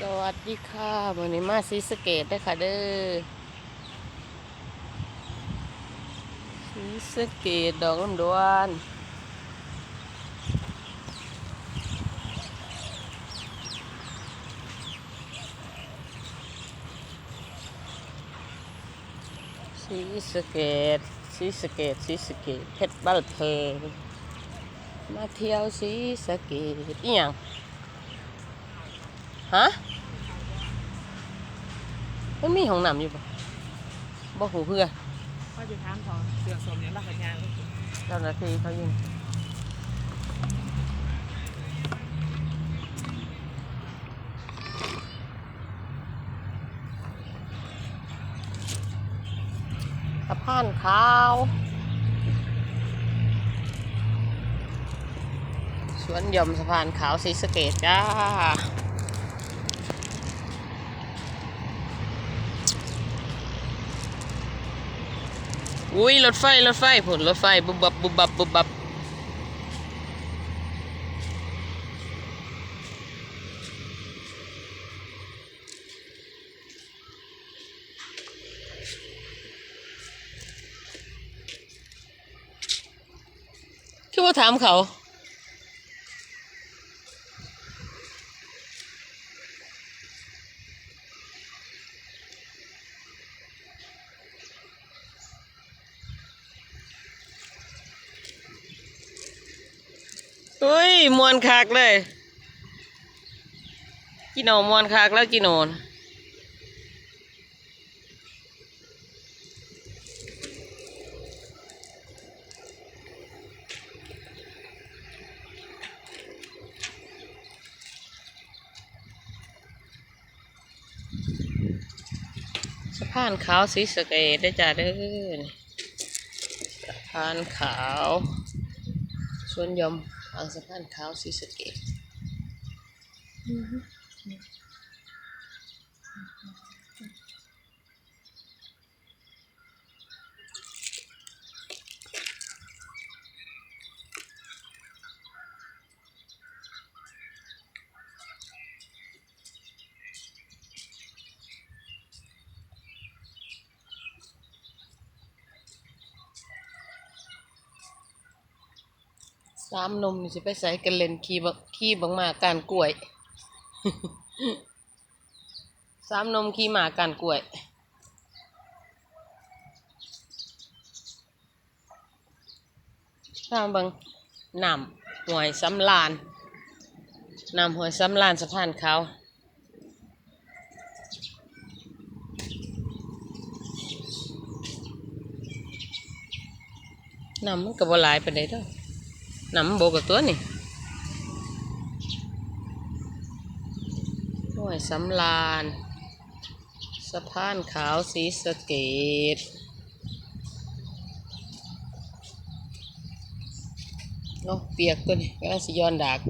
สวัสดีค่ะวันนี้มาซีสเกตได้ค่ะเด้อซีสเกตดอกลำดวนซีสเกตซีสเกตซีสเกตเพชรบ้านเพงมาเที่ยวซีสเกตอีหยัง ฮะมันมีห้องน้ำอยู่ปะบ่หูเพื่อก็จะถามพอเสือกสมอย่างรักกันยางก็คือเจ้าหน้าที่เขายิงสะพานขาว สวนหย่อมสะพานขาวสีสะเกตจ้า อุ้ยรถไฟรถไฟผลรถไฟบุบบับบุบบับบุบบับคือว่าถามเขา อุ้ยมวนคักเลยกิโนมวนคักแล้วกิโนนสะพานขาวสีสเกตได้จ้าเด้อนี่สะพานขาวสวนยม อ่างสะพานขาวสีสเกต สามนมนี่สิไปใส่กันเล่นขี่บักขี่บังหมาการกล้วย สามนมขี่หมาการกล้วยถ้าเบังนำหวยสำลานนำหวยสำลานสะพานเขาน้ำมันก็บ่หลายไปานดเด้อ นำโบกับตัวนี่ห้วยสำลานสะพานขาวสีสเกตเนาะเปียกตัวนี้ก็สิย้อนดาก